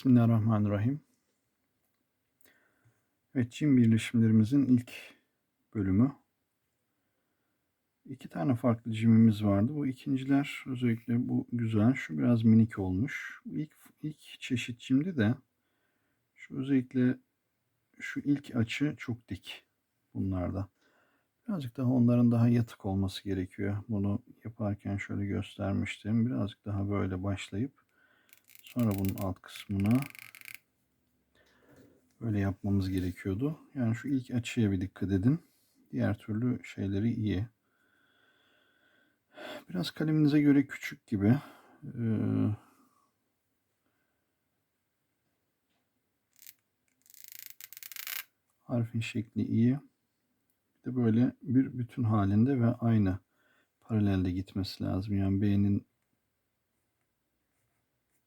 Bismillahirrahmanirrahim. Evet, cim birleşimlerimizin ilk bölümü. İki tane farklı cimimiz vardı. Bu ikinciler özellikle bu güzel. Şu biraz minik olmuş. İlk, ilk çeşit cimdi de şu özellikle şu ilk açı çok dik bunlarda. Birazcık daha onların daha yatık olması gerekiyor. Bunu yaparken şöyle göstermiştim. Birazcık daha böyle başlayıp sonra bunun alt kısmına böyle yapmamız gerekiyordu. Yani şu ilk açıya bir dikkat edin. Diğer türlü şeyleri iyi. Biraz kaleminize göre küçük gibi. Ee, harfin şekli iyi. Bir de böyle bir bütün halinde ve aynı paralelde gitmesi lazım. Yani B'nin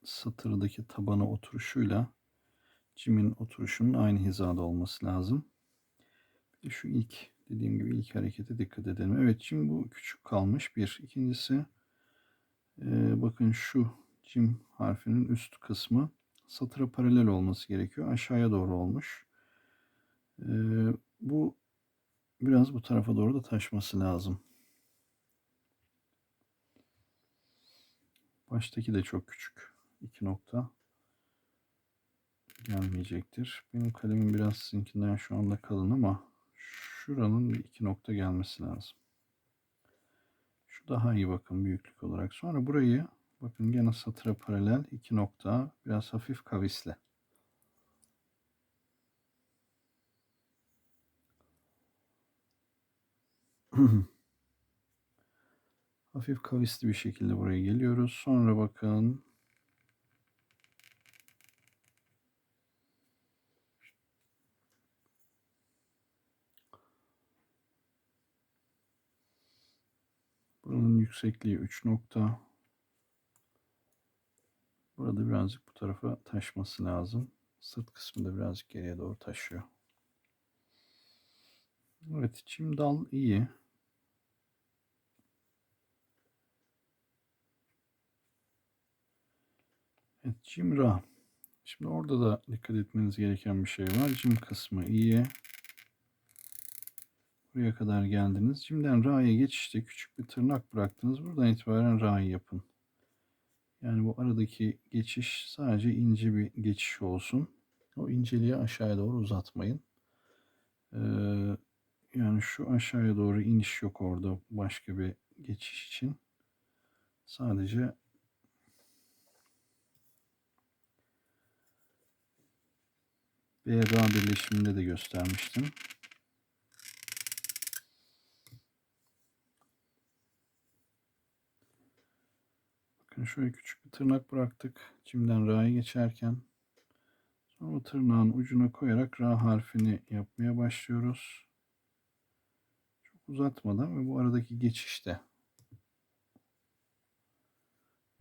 satırdaki tabana oturuşuyla Cim'in oturuşunun aynı hizada olması lazım. Bir de şu ilk dediğim gibi ilk harekete dikkat edelim. Evet Cim bu küçük kalmış bir. İkincisi e, bakın şu Cim harfinin üst kısmı satıra paralel olması gerekiyor. Aşağıya doğru olmuş. E, bu biraz bu tarafa doğru da taşması lazım. Baştaki de çok küçük. İki nokta gelmeyecektir. Benim kalemim biraz sizinkinden şu anda kalın ama şuranın bir iki nokta gelmesi lazım. Şu daha iyi bakın büyüklük olarak. Sonra burayı bakın gene satıra paralel iki nokta biraz hafif kavisle. hafif kavisli bir şekilde buraya geliyoruz. Sonra bakın yüksekliği 3 nokta. Burada birazcık bu tarafa taşması lazım. Sırt kısmı da birazcık geriye doğru taşıyor. Evet, çim dal iyi. Evet, cim ra. Şimdi orada da dikkat etmeniz gereken bir şey var. Cim kısmı iyi. Buraya kadar geldiniz. Cim'den ra'ya geçişte küçük bir tırnak bıraktınız. Buradan itibaren ra'yı yapın. Yani bu aradaki geçiş sadece ince bir geçiş olsun. O inceliği aşağıya doğru uzatmayın. Ee, yani şu aşağıya doğru iniş yok orada başka bir geçiş için. Sadece B Ra birleşiminde de göstermiştim. Şöyle küçük bir tırnak bıraktık. Cimden Ra'ya geçerken. Sonra tırnağın ucuna koyarak Ra harfini yapmaya başlıyoruz. Çok uzatmadan ve bu aradaki geçişte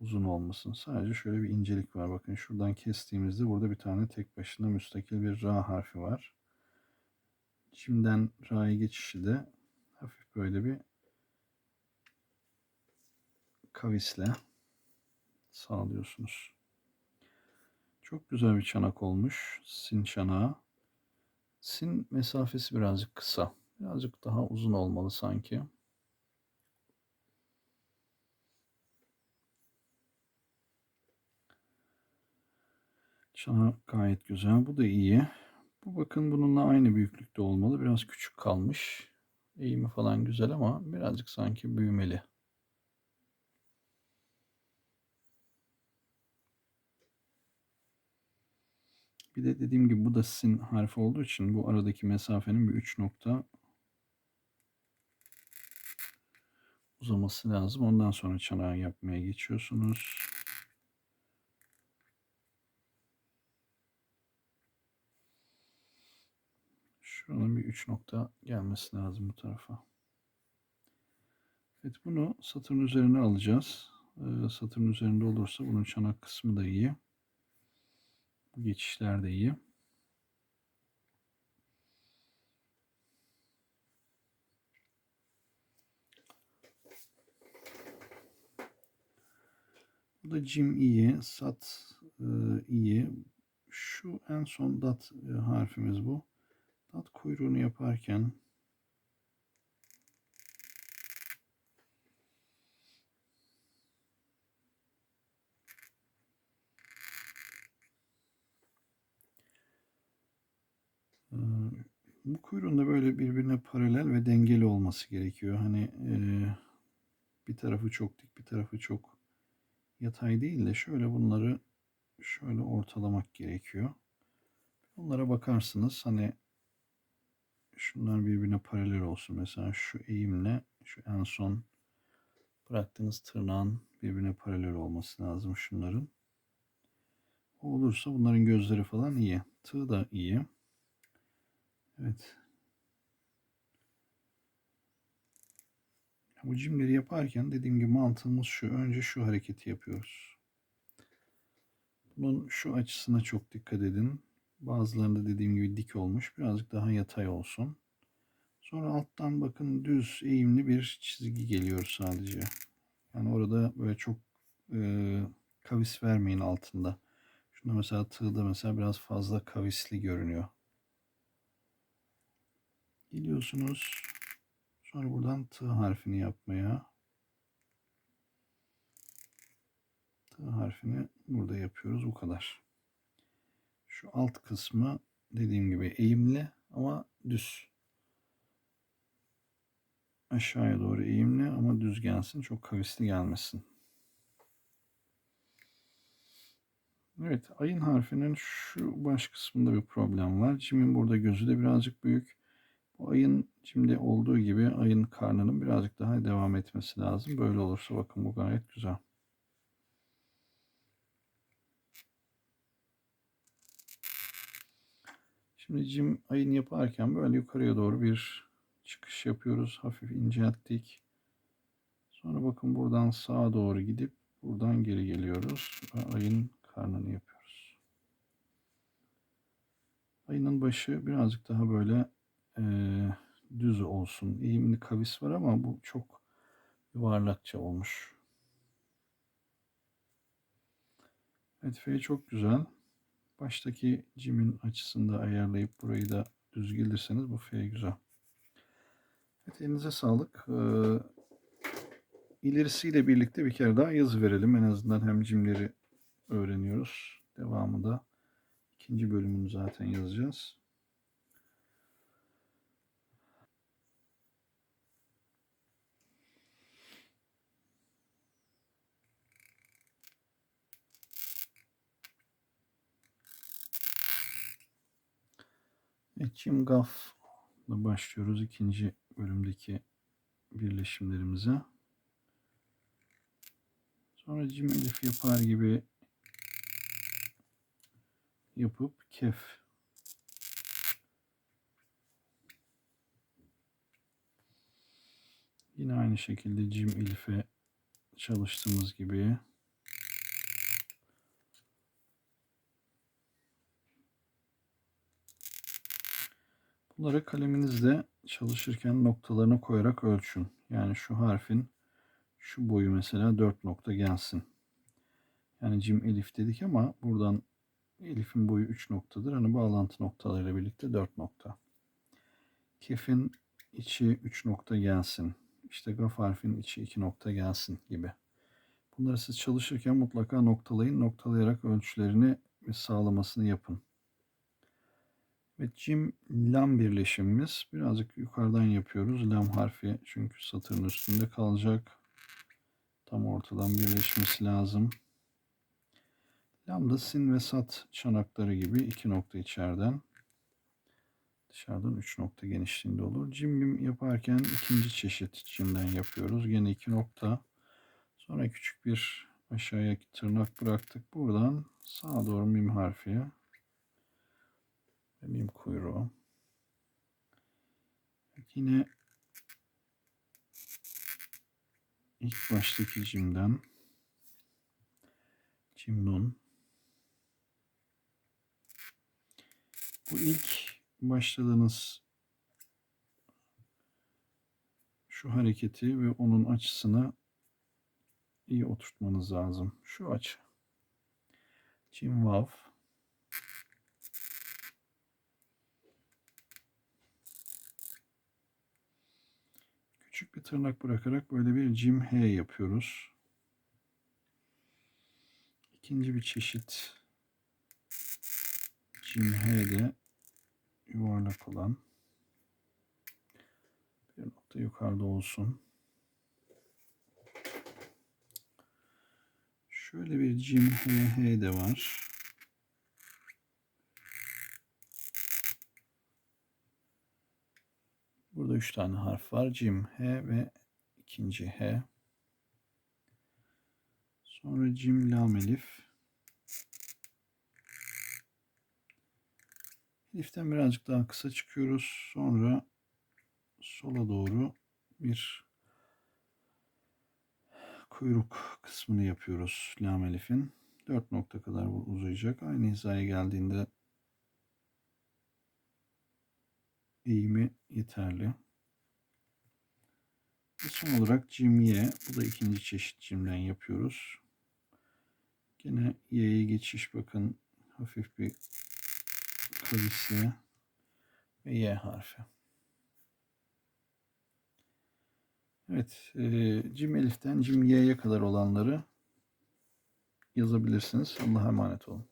uzun olmasın. Sadece şöyle bir incelik var. Bakın şuradan kestiğimizde burada bir tane tek başına müstakil bir Ra harfi var. Cimden Ra'ya geçişi de hafif böyle bir kavisle sağlıyorsunuz. Çok güzel bir çanak olmuş. Sin çanağı. Sin mesafesi birazcık kısa. Birazcık daha uzun olmalı sanki. Çanak gayet güzel. Bu da iyi. Bu bakın bununla aynı büyüklükte olmalı. Biraz küçük kalmış. Eğimi falan güzel ama birazcık sanki büyümeli. Bir de dediğim gibi bu da sin harfi olduğu için bu aradaki mesafenin bir 3 nokta uzaması lazım. Ondan sonra çanağı yapmaya geçiyorsunuz. Şuranın bir 3 nokta gelmesi lazım bu tarafa. Evet bunu satırın üzerine alacağız. Ee, satırın üzerinde olursa bunun çanak kısmı da iyi. Bu geçişler de iyi. Bu da cim iyi, sat e, iyi. şu en son dat e, harfimiz bu. Dat kuyruğunu yaparken bu kuyruğun da böyle birbirine paralel ve dengeli olması gerekiyor. Hani e, bir tarafı çok dik bir tarafı çok yatay değil de şöyle bunları şöyle ortalamak gerekiyor. Onlara bakarsınız hani şunlar birbirine paralel olsun. Mesela şu eğimle şu en son bıraktığınız tırnağın birbirine paralel olması lazım şunların. Olursa bunların gözleri falan iyi. Tığ da iyi. Evet. Bu cimleri yaparken dediğim gibi mantığımız şu. Önce şu hareketi yapıyoruz. Bunun şu açısına çok dikkat edin. Bazılarında dediğim gibi dik olmuş. Birazcık daha yatay olsun. Sonra alttan bakın düz eğimli bir çizgi geliyor sadece. Yani orada böyle çok e, kavis vermeyin altında. Şunda mesela tığda mesela biraz fazla kavisli görünüyor. Geliyorsunuz. Sonra buradan T harfini yapmaya. T harfini burada yapıyoruz. Bu kadar. Şu alt kısmı dediğim gibi eğimli ama düz. Aşağıya doğru eğimli ama düz gelsin. Çok kavisli gelmesin. Evet ayın harfinin şu baş kısmında bir problem var. Cimin burada gözü de birazcık büyük. Ayın şimdi olduğu gibi ayın karnının birazcık daha devam etmesi lazım. Böyle olursa bakın bu gayet güzel. Şimdi cim ayın yaparken böyle yukarıya doğru bir çıkış yapıyoruz. Hafif incelttik. Sonra bakın buradan sağa doğru gidip buradan geri geliyoruz. Ve ayın karnını yapıyoruz. Ayının başı birazcık daha böyle e, düz olsun. Eğimli kavis var ama bu çok yuvarlakça olmuş. Evet F çok güzel. Baştaki cimin açısını da ayarlayıp burayı da düz gelirseniz bu F güzel. Evet elinize sağlık. Ee, ilerisiyle birlikte bir kere daha yazı verelim. En azından hem cimleri öğreniyoruz. Devamı da ikinci bölümünü zaten yazacağız. Evet, Jim Goff'la başlıyoruz ikinci bölümdeki birleşimlerimize. Sonra Jim Elif yapar gibi yapıp kef yine aynı şekilde Jim Elif'e çalıştığımız gibi Bunları kaleminizle çalışırken noktalarını koyarak ölçün. Yani şu harfin şu boyu mesela 4 nokta gelsin. Yani cim elif dedik ama buradan elifin boyu 3 noktadır. Hani bağlantı noktalarıyla birlikte 4 nokta. Kefin içi 3 nokta gelsin. İşte gaf harfin içi 2 nokta gelsin gibi. Bunları siz çalışırken mutlaka noktalayın. Noktalayarak ölçülerini sağlamasını yapın. Ve cim lam birleşimimiz birazcık yukarıdan yapıyoruz. Lam harfi çünkü satırın üstünde kalacak. Tam ortadan birleşmesi lazım. Lam da sin ve sat çanakları gibi iki nokta içeriden. Dışarıdan üç nokta genişliğinde olur. Cim yaparken ikinci çeşit cimden yapıyoruz. Yine iki nokta. Sonra küçük bir aşağıya tırnak bıraktık. Buradan sağa doğru mim harfi mim kuyruğu. Yine ilk baştaki cimden cimnun bu ilk başladığınız şu hareketi ve onun açısını iyi oturtmanız lazım. Şu açı. Cim tırnak bırakarak böyle bir cim H yapıyoruz. İkinci bir çeşit cim H'de yuvarlak olan bir nokta yukarıda olsun. Şöyle bir cim H, H de var. Burada üç tane harf var. Cim H ve ikinci H. Sonra cim lam elif. Elif'ten birazcık daha kısa çıkıyoruz. Sonra sola doğru bir kuyruk kısmını yapıyoruz lam elif'in. 4 nokta kadar uzayacak. Aynı hizaya geldiğinde eğimi yeterli. Son olarak cim Y. Bu da ikinci çeşit cimden yapıyoruz. Gene Y'ye geçiş bakın hafif bir kavisli ve Y harfi. Evet, e, cim eliften cim y'ye kadar olanları yazabilirsiniz. Allah'a emanet olun.